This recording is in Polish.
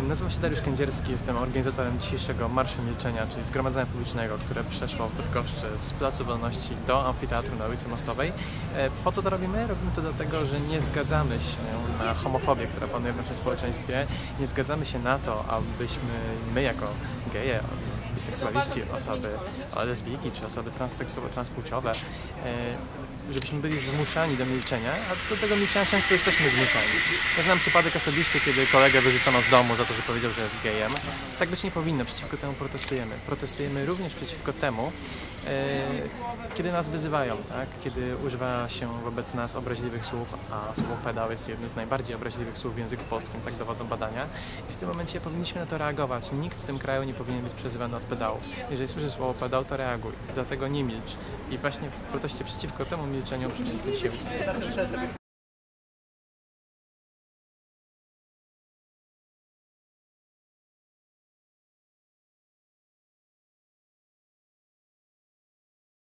Nazywam się Dariusz Kędzierski, jestem organizatorem dzisiejszego Marszu Milczenia, czyli zgromadzenia publicznego, które przeszło w Bydgoszczy z Placu Wolności do Amfiteatru na ulicy Mostowej. E, Po co to robimy? Robimy to dlatego, że nie zgadzamy się na homofobię, która panuje w naszym społeczeństwie. Nie zgadzamy się na to, abyśmy my jako geje, biseksualiści, osoby lesbijki czy osoby transseksualne, transpłciowe, e, żebyśmy byli zmuszani do milczenia, a do tego milczenia często jesteśmy zmuszani. Ja znam przypadek osobiście, kiedy kolegę wyrzucono z domu za to, że powiedział, że jest gejem. Tak być nie powinno, przeciwko temu protestujemy. Protestujemy również przeciwko temu, e, kiedy nas wyzywają, tak? kiedy używa się wobec nas obraźliwych słów, a słowo pedał jest jednym z najbardziej obraźliwych słów w języku polskim, tak dowodzą badania. I w tym momencie powinniśmy na to reagować. Nikt w tym kraju nie powinien być przezywany od pedałów. Jeżeli słyszysz słowo pedał, to reaguj. Dlatego nie milcz. I właśnie w proteście przeciwko temu milczeniu przyszliśmy dzisiaj.